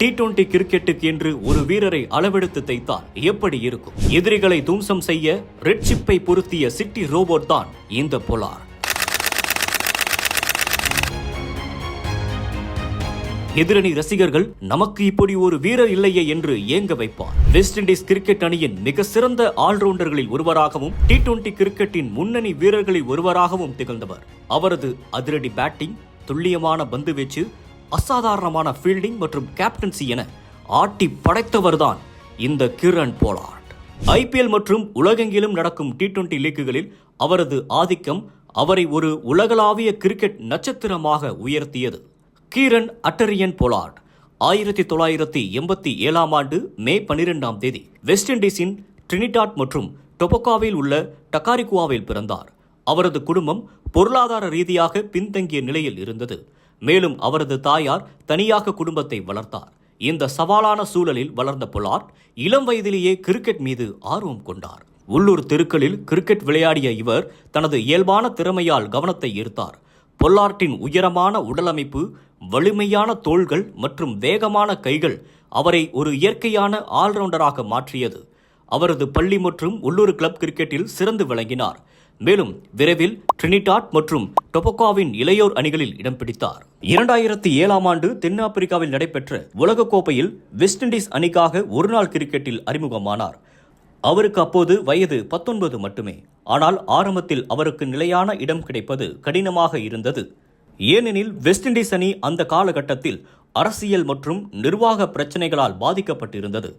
T twenty கிரிக்கெட்டுக்கு என்று ஒரு வீரரை அளவெடுத்து தைத்தால் எப்படி இருக்கும்? எதிரிகளை தும்சம் செய்ய ரெட் சிப்பை பொருத்திய சிட்டி ரோபோட் தான் இந்த பொலார். எதிரணி ரசிகர்கள் நமக்கு இப்படி ஒரு வீரர் இல்லையே என்று ஏங்க வைப்பார். வெஸ்ட் இண்டீஸ் கிரிக்கெட் அணியின் மிக சிறந்த ஆல்ரவுண்டர்களில் ஒருவராகவும் டி டுவெண்டி கிரிக்கெட்டின் முன்னணி வீரர்களில் ஒருவராகவும் திகழ்ந்தவர். அவரது அதிரடி பேட்டிங் துல்லியமான பந்துவீச்சு அசாதாரணமான ஃபீல்டிங் மற்றும் கேப்டன்சி என ஆட்டி படைத்தவர்தான் இந்த கிரண் போலார்ட். ஐபிஎல் மற்றும் உலகெங்கிலும் நடக்கும் டி டுவெண்டி லீக்குகளில் அவரது ஆதிக்கம் அவரை ஒரு உலகளாவிய கிரிக்கெட் நட்சத்திரமாக உயர்த்தியது. கீரன் அட்டரியன் போலார்ட் ஆயிரத்தி தொள்ளாயிரத்தி எண்பத்தி ஏழாம் ஆண்டு மே பனிரெண்டாம் தேதி வெஸ்ட் இண்டீஸின் ட்ரினிடாட் மற்றும் டொபோக்காவில் உள்ள டக்காரிகுவாவில் பிறந்தார். அவரது குடும்பம் பொருளாதார ரீதியாக பின்தங்கிய நிலையில் இருந்தது. மேலும் அவரது தாயார் தனியாக குடும்பத்தை வளர்த்தார். இந்த சவாலான சூழலில் வளர்ந்த பொலார்ட் இளம் வயதிலேயே கிரிக்கெட் மீது ஆர்வம் கொண்டார். உள்ளூர் தெருக்களில் கிரிக்கெட் விளையாடிய இவர் தனது இயல்பான திறமையால் கவனத்தை ஈர்த்தார். பொல்லார்ட்டின் உயரமான உடலமைப்பு வலிமையான தோள்கள் மற்றும் வேகமான கைகள் அவரை ஒரு இயற்கையான ஆல்ரவுண்டராக மாற்றியது. அவரது பள்ளி மற்றும் உள்ளூர் கிளப் கிரிக்கெட்டில் சிறந்து விளங்கினார். மேலும் விரைவில் ட்ரினிடாட் மற்றும் டொபோக்காவின் இளையோர் அணிகளில் இடம் பிடித்தார். இரண்டாயிரத்தி ஏழாம் ஆண்டு தென்னாப்பிரிக்காவில் நடைபெற்ற உலகக்கோப்பையில் வெஸ்ட் இண்டீஸ் அணிக்காக ஒருநாள் கிரிக்கெட்டில் அறிமுகமானார். அவருக்கு அப்போது வயது பத்தொன்பது மட்டுமே. ஆனால் ஆரம்பத்தில் அவருக்கு நிலையான இடம் கிடைப்பது கடினமாக இருந்தது. ஏனெனில் வெஸ்ட் இண்டீஸ் அணி அந்த காலகட்டத்தில் அரசியல் மற்றும் நிர்வாக பிரச்சனைகளால் பாதிக்கப்பட்டிருந்தது.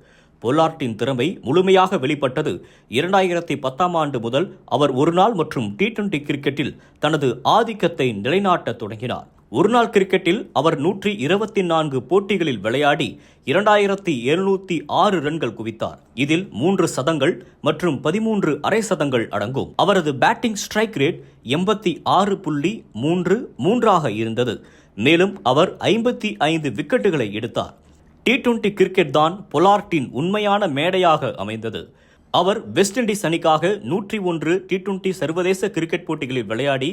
பொலார்ட்டின் திறமை முழுமையாக வெளிப்பட்டது. இரண்டாயிரத்தி பத்தாம் ஆண்டு முதல் அவர் ஒருநாள் மற்றும் டி டுவெண்டி கிரிக்கெட்டில் தனது ஆதிக்கத்தை நிலைநாட்டத் தொடங்கினார். ஒருநாள் கிரிக்கெட்டில் அவர் நூற்றி இருபத்தி நான்கு போட்டிகளில் விளையாடி இரண்டாயிரத்தி எழுநூத்தி ஆறு ரன்கள் குவித்தார். இதில் மூன்று சதங்கள் மற்றும் பதிமூன்று அரை சதங்கள் அடங்கும். அவரது பேட்டிங் ஸ்ட்ரைக் ரேட் எண்பத்தி ஆறு புள்ளி மூன்று மூன்றாக இருந்தது. மேலும் அவர் ஐம்பத்தி ஐந்து விக்கெட்டுகளை எடுத்தார். டி டுவெண்டி கிரிக்கெட் தான் பொலார்ட்டின் உண்மையான மேடையாக அமைந்தது. அவர் வெஸ்ட் இண்டீஸ் அணிக்காக நூற்றி ஒன்று டி டுவெண்டி சர்வதேச கிரிக்கெட் போட்டிகளில் விளையாடி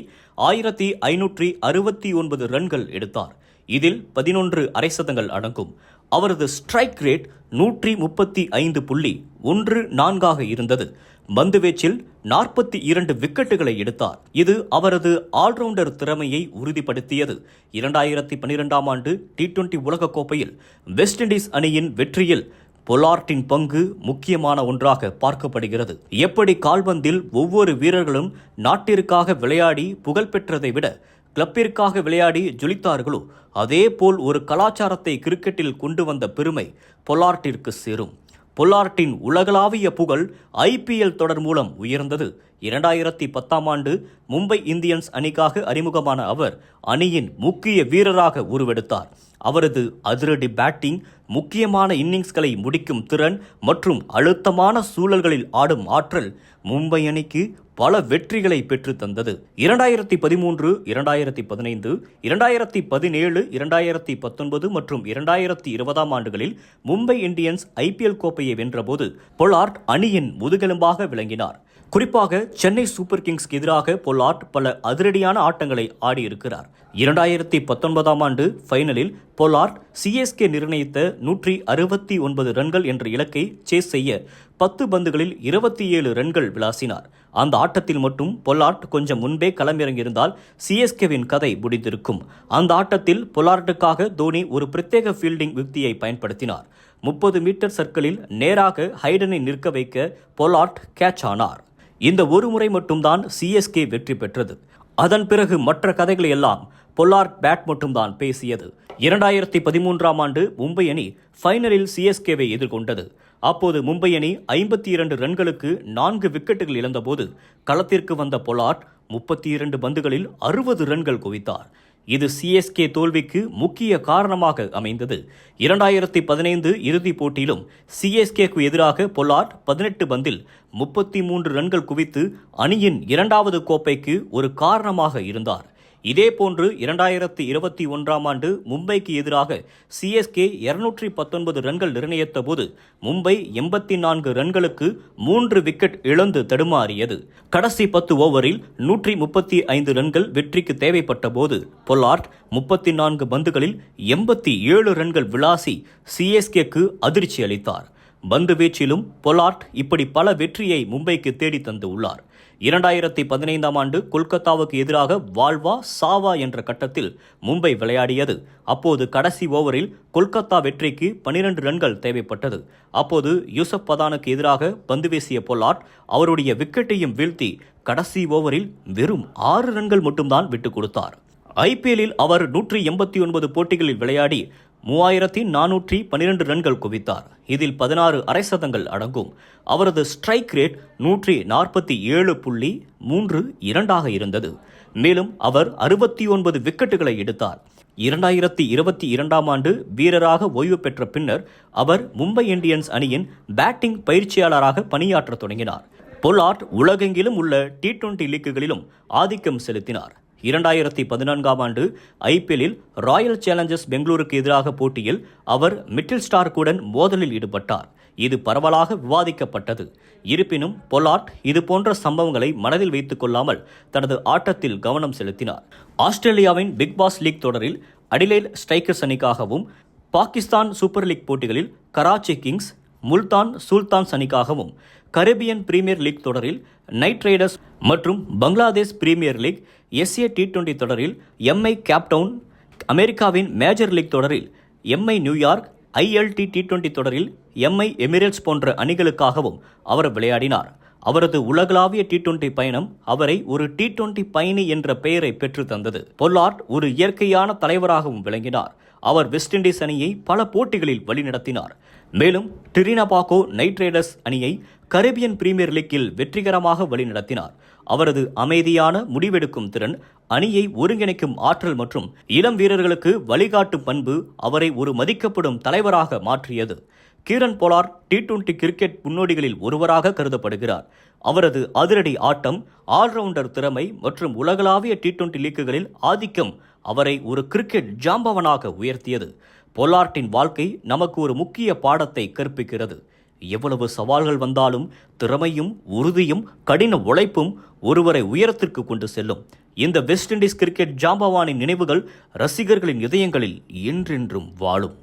ஆயிரத்தி ஐநூற்றி அறுபத்தி ஒன்பது ரன்கள் எடுத்தார். இதில் பதினொன்று அரை சதங்கள் அடங்கும். அவரது ஸ்ட்ரைக் ரேட் நூற்றி முப்பத்தி ஐந்து புள்ளி ஒன்று நான்காக இருந்தது. பந்துவீச்சில் நாற்பத்தி இரண்டு விக்கெட்டுகளை எடுத்தார். இது அவரது ஆல்ரவுண்டர் திறமையை உறுதிப்படுத்தியது. இரண்டாயிரத்தி பனிரெண்டாம் ஆண்டு டி டுவெண்டி உலகக்கோப்பையில் வெஸ்ட் இண்டீஸ் அணியின் வெற்றியில் பொலார்ட்டின் பங்கு முக்கியமான ஒன்றாக பார்க்கப்படுகிறது. எப்படி கால்பந்தில் ஒவ்வொரு வீரர்களும் நாட்டிற்காக விளையாடி புகழ்பெற்றதை விட கிளப்பிற்காக விளையாடி ஜொலித்தார்களோ அதேபோல் ஒரு கலாச்சாரத்தை கிரிக்கெட்டில் கொண்டு வந்த பெருமை பொலார்ட்டிற்கு சேரும். பொல்லார்ட்டின் உலகளாவிய புகழ் ஐபிஎல் தொடர் மூலம் உயர்ந்தது. இரண்டாயிரத்தி பத்தாம் ஆண்டு மும்பை இந்தியன்ஸ் அணிக்காக அறிமுகமான அவர் அணியின் முக்கிய வீரராக உருவெடுத்தார். அவரது அதிரடி பேட்டிங் முக்கியமான இன்னிங்ஸ்களை முடிக்கும் திறன் மற்றும் அழுத்தமான சூழல்களில் ஆடும் ஆற்றல் மும்பை அணிக்கு பல வெற்றிகளை பெற்று தந்தது. இரண்டாயிரத்தி பதிமூன்று இரண்டாயிரத்தி பதினைந்து இரண்டாயிரத்தி பதினேழு இரண்டாயிரத்தி பத்தொன்பது மற்றும் இரண்டாயிரத்தி இருபதாம் ஆண்டுகளில் மும்பை இந்தியன்ஸ் ஐபிஎல் கோப்பையை வென்றபோது பொலார்ட் அணியின் முதுகெலும்பாக விளங்கினார். குறிப்பாக சென்னை சூப்பர் கிங்ஸ்க்கு எதிராக பொலார்ட் பல அதிரடியான ஆட்டங்களை ஆடியிருக்கிறார். இரண்டாயிரத்தி பத்தொன்பதாம் ஆண்டு ஃபைனலில் பொலார்ட் சிஎஸ்கே நிர்ணயித்த நூற்றி அறுபத்தி ஒன்பது ரன்கள் என்ற இலக்கை சேஸ் செய்ய பத்து பந்துகளில் இருபத்தி ஏழு ரன்கள் விளாசினார். அந்த ஆட்டத்தில் மட்டும் பொல்லார்ட் கொஞ்சம் முன்பே களமிறங்கியிருந்தால் சிஎஸ்கேவின் கதை முடிந்திருக்கும். அந்த ஆட்டத்தில் பொல்லார்ட்டுக்காக தோனி ஒரு பிரத்யேக ஃபீல்டிங் யுக்தியை பயன்படுத்தினார். முப்பது மீட்டர் சர்க்கிளில் நேராக ஹைடனை நிற்க வைக்க பொலார்ட் கேட்ச் ஆனார். இந்த ஒரு முறை மட்டும்தான் சிஎஸ்கே வெற்றி பெற்றது. அதன் பிறகு மற்ற கதைகளை எல்லாம் பொல்லார்ட் பேட் மட்டும்தான் பேசியது. இரண்டாயிரத்தி பதிமூன்றாம் ஆண்டு மும்பை அணி ஃபைனலில் சிஎஸ்கேவை எதிர்கொண்டது. அப்போது மும்பை அணி ஐம்பத்தி இரண்டு ரன்களுக்கு நான்கு விக்கெட்டுகள் இழந்தபோது களத்திற்கு வந்த பொலார்ட் முப்பத்தி இரண்டு பந்துகளில் அறுபது ரன்கள் குவித்தார். இது சிஎஸ்கே தோல்விக்கு முக்கிய காரணமாக அமைந்தது. இரண்டாயிரத்தி பதினைந்து இறுதிப் போட்டியிலும் சிஎஸ்கேக்கு எதிராக பொலாட் பதினெட்டு பந்தில் முப்பத்தி மூன்று ரன்கள் குவித்து அணியின் இரண்டாவது கோப்பைக்கு ஒரு காரணமாக இருந்தார். இதேபோன்று இரண்டாயிரத்தி இருபத்தி ஒன்றாம் ஆண்டு மும்பைக்கு எதிராக சிஎஸ்கே இருநூற்றி பத்தொன்பது ரன்கள் நிர்ணயித்த போது மும்பை எண்பத்தி நான்கு ரன்களுக்கு மூன்று விக்கெட் இழந்து தடுமாறியது. கடைசி பத்து ஓவரில் நூற்றி முப்பத்தி ஐந்து ரன்கள் வெற்றிக்கு தேவைப்பட்ட போது பொல்லார்ட் முப்பத்தி நான்கு பந்துகளில் எண்பத்தி ஏழு ரன்கள் விளாசி சிஎஸ்கேக்கு அதிர்ச்சி அளித்தார். பந்து வீச்சிலும் பொலார்ட் இப்படி பல வெற்றியை மும்பைக்கு தேடி தந்து உள்ளார். இரண்டாயிரத்தி பதினைந்தாம் ஆண்டு கொல்கத்தாவுக்கு எதிராக வாழ்வா சாவா என்ற கட்டத்தில் மும்பை விளையாடியது. அப்போது கடைசி ஓவரில் கொல்கத்தா வெற்றிக்கு பனிரெண்டு ரன்கள் தேவைப்பட்டது. அப்போது யூசப் பதானுக்கு எதிராக பந்து வீசிய பொல்லாட் அவருடைய விக்கெட்டையும் வீழ்த்தி கடைசி ஓவரில் வெறும் ஆறு ரன்கள் மட்டும்தான் விட்டுக் கொடுத்தார். ஐபிஎல்லில் அவர் நூற்றி எண்பத்தி ஒன்பது போட்டிகளில் விளையாடி மூவாயிரத்தி நானூற்றி பன்னிரண்டு ரன்கள் குவித்தார். இதில் பதினாறு அரை சதங்கள் அடங்கும். அவரது ஸ்ட்ரைக் ரேட் நூற்றி நாற்பத்தி ஏழு புள்ளி மூன்று இரண்டாக இருந்தது. மேலும் அவர் அறுபத்தி ஒன்பது விக்கெட்டுகளை எடுத்தார். இரண்டாயிரத்தி இருபத்தி இரண்டாம் ஆண்டு வீரராக ஓய்வு பெற்ற பின்னர் அவர் மும்பை இந்தியன்ஸ் அணியின் பேட்டிங் பயிற்சியாளராக பணியாற்றத் தொடங்கினார். பொலார்ட் உலகெங்கிலும் உள்ள டி டுவெண்டி லீக்குகளிலும் ஆதிக்கம் செலுத்தினார். இரண்டாயிரத்தி பதினான்காம் ஆண்டு ஐபிஎல்லில் ராயல் சேலஞ்சர்ஸ் பெங்களூருக்கு எதிராக போட்டியில் அவர் மிட்டில் ஸ்டார்க்குடன் மோதலில் ஈடுபட்டார். இது பரவலாக விவாதிக்கப்பட்டது. இருப்பினும் பொலாட் இது போன்ற சம்பவங்களை மனதில் வைத்துக் கொள்ளாமல் தனது ஆட்டத்தில் கவனம் செலுத்தினார். ஆஸ்திரேலியாவின் பிக் பாஸ் லீக் தொடரில் அடிலேட் ஸ்ட்ரைக்கர்ஸ் அணிக்காகவும் பாகிஸ்தான் சூப்பர் லீக் போட்டிகளில் கராச்சி கிங்ஸ் முல்தான் சுல்தான்ஸ் அணிக்காகவும் கரேபியன் பிரீமியர் லீக் தொடரில் நைட் ரைடர்ஸ் மற்றும் Bangladesh Premier League SA T twenty தொடரில் எம்ஐ கேப்டவுன் அமெரிக்காவின் மேஜர் லீக் தொடரில் MI New York ILT T twenty தொடரில் எம்ஐ எமிரேட்ஸ் போன்ற அணிகளுக்காகவும் அவர் விளையாடினார். அவரது உலகளாவிய டி டுவெண்டி பயணம் அவரை ஒரு டி டுவெண்டி பயணி என்ற பெயரை பெற்று தந்தது. பொல்லார்ட் ஒரு இயற்கையான தலைவராகவும் விளங்கினார். அவர் வெஸ்ட் இண்டீஸ் அணியை பல போட்டிகளில் வழிநடத்தினார். மேலும் டிரினபாகோ நைட் ரைடர்ஸ் அணியை கரேபியன் பிரீமியர் லீக்கில் வெற்றிகரமாக வழிநடத்தினார். அவரது அமைதியான முடிவெடுக்கும் திறன் அணியை ஒருங்கிணைக்கும் ஆற்றல் மற்றும் இளம் வீரர்களுக்கு வழிகாட்டும் பண்பு அவரை ஒரு மதிக்கப்படும் தலைவராக மாற்றியது. Kieron Pollard T twenty cricket முன்னோடிகளில் ஒருவராக கருதப்படுகிறார். அவரது அதிரடி ஆட்டம் ஆல்ரவுண்டர் திறமை மற்றும் உலகளாவிய டி டுவெண்டி லீக்குகளில் ஆதிக்கம் அவரை ஒரு கிரிக்கெட் ஜாம்பவனாக உயர்த்தியது. பொல்லார்ட்டின் வாழ்க்கை நமக்கு ஒரு முக்கிய பாடத்தை கற்பிக்கிறது. எவ்வளவு சவால்கள் வந்தாலும் திறமையும் உறுதியும் கடின உழைப்பும் ஒருவரை உயரத்திற்கு கொண்டு செல்லும். இந்த வெஸ்ட் இண்டீஸ் கிரிக்கெட் ஜாம்பவானின் நினைவுகள் ரசிகர்களின் இதயங்களில் என்றென்றும் வாழும்.